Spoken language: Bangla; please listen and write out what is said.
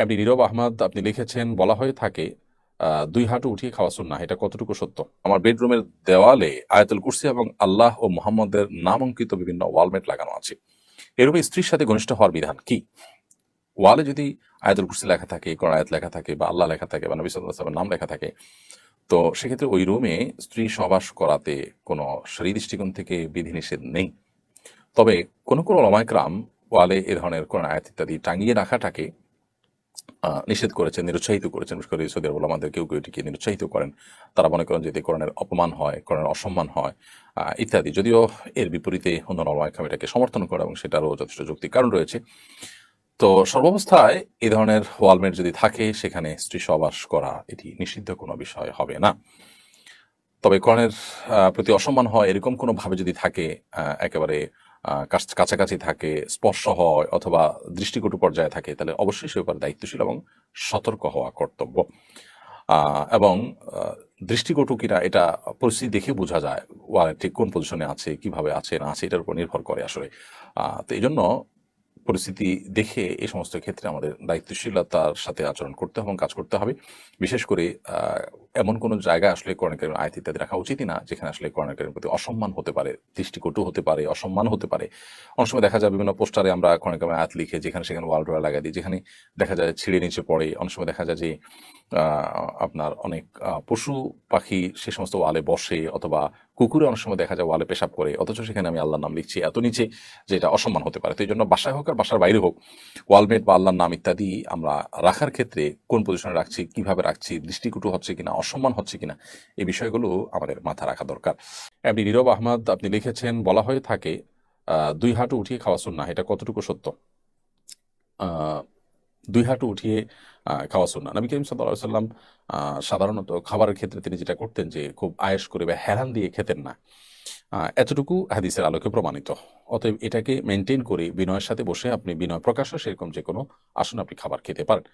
এমনি নীরব আহমদ, আপনি লিখেছেন, বলা হয়ে থাকে দুই হাঁটু উঠিয়ে খাওয়া সুন্নাহ, এটা কতটুকু সত্য? আমার বেডরুমের দেওয়ালে আয়াতুল কুরসি এবং আল্লাহ ও মোহাম্মদের নাম অঙ্কিত বিভিন্ন ওয়ালমেট লাগানো আছে। এরূপে স্ত্রীর সাথে ঘনিষ্ঠ হওয়ার বিধান কি? ওয়ালে যদি আয়াতুল কুরসি লেখা থাকে কোন আয়াত লেখা থাকে বা আল্লাহ লেখা থাকে বা নবী নাম লেখা থাকে, তো সেক্ষেত্রে ওই রুমে স্ত্রী সবাস করাতে কোনো শরীর দৃষ্টিকোণ থেকে বিধিনিষেধ নেই। তবে কোনো কোনো ওলামাইকরাম ওয়ালে এ ধরনের কোন আয়াত ইত্যাদি টাঙিয়ে রাখাটাকে নিষেধ করেছেন নিরুৎসাহিত করেছেন বিশেষ করে সৌদি আরব আমাদের কেউ কেউ এটিকে নিরুৎসাহিত করেন। তারা মনে করেন যে এতে কোরআনের অপমান হয় কোরআনের অসম্মান হয় ইত্যাদি। যদিও এর বিপরীতে অন্য নলমাইকাম এটাকে সমর্থন করে এবং সেটারও যথেষ্ট যুক্তি কারণ রয়েছে। তো সর্বাবস্থায় এই ধরনের ওয়ালমেট যদি থাকে সেখানে স্ত্রী সবাস করা এটি নিষিদ্ধ কোনো বিষয় হবে না। তবে আহ, প্রতি অসম্মান হয় এরকম কোনোভাবে যদি থাকে একেবারে কাছাকাছি থাকে, স্পর্শ হয় অথবা দৃষ্টিকটু পর্যায়ে থাকে, তাহলে অবশ্যই সে ব্যাপারে দায়িত্বশীল এবং সতর্ক হওয়া কর্তব্য। এবং দৃষ্টিকটু কিনা এটা পরিস্থিতি দেখে বোঝা যায় ওয়ালেট ঠিক কোন পজিশনে আছে, কীভাবে আছে, না আছে, এটার উপর নির্ভর করে আসলে। তো এই জন্য পরিস্থিতি দেখে এই সমস্ত ক্ষেত্রে আমাদের দায়িত্বশীলতার সাথে আচরণ করতে হবে এবং কাজ করতে হবে। বিশেষ করে এমন কোনো জায়গায় আসলে করণকারী আয়াত ইত্যাদি রাখা উচিতই না, যেখানে আসলে করণকারীর প্রতি অসম্মান হতে পারে, দৃষ্টিকটু হতে পারে, অসম্মান হতে পারে। অনেক সময় দেখা যায় বিভিন্ন পোস্টারে আমরা করণকারী আয়াত লিখে, যেখানে সেখানে ওয়াল ডোয়া লাগাই দিই, যেখানে দেখা যায় ছিঁড়ে নিচে পড়ে। অনেক সময় দেখা যায় যে আপনার অনেক পশু পাখি সে সমস্ত ওয়ালে বসে অথবা কুকুরে অনেক সময় দেখা যায় ওয়ালে পেশাব করে, অথচ সেখানে আমি আল্লাহর নাম লিখছি এত নিচে যে এটা অসম্মান হতে পারে। তো এই জন্য বাসায় হোক আর বাসার বাইরে হোক ওয়ালমেট বা আল্লাহর নাম ইত্যাদি আমরা রাখার ক্ষেত্রে কোন পজিশনে রাখছি, কীভাবে রাখছি, দৃষ্টিকটু হচ্ছে কিনা অসম্মান হচ্ছে কিনা? এই বিষয়গুলো আমাদের মাথা রাখা দরকার। এমনি নীরব আহমদ, আপনি লিখেছেন, বলা হয়ে থাকে দুই হাঁটু উঠিয়ে খাওয়া সুন্নাহ, এটা কতটুকু সত্য? দুই হাঁটু উঠিয়ে খাওয়া সুন্নাহ। নবী করিম আলাইহি সাল্লাম সাধারণত খাবারের ক্ষেত্রে তিনি যেটা করতেন যে, খুব আয়েস করে বা হেরান দিয়ে খেতেন না। এতটুকু হাদিসের আলোকে প্রমাণিত। অতএব এটাকে মেনটেন করে বিনয়ের সাথে বসে আপনি বিনয় প্রকাশ্য সেরকম যে কোনো আসুন আপনি খাবার খেতে পারেন।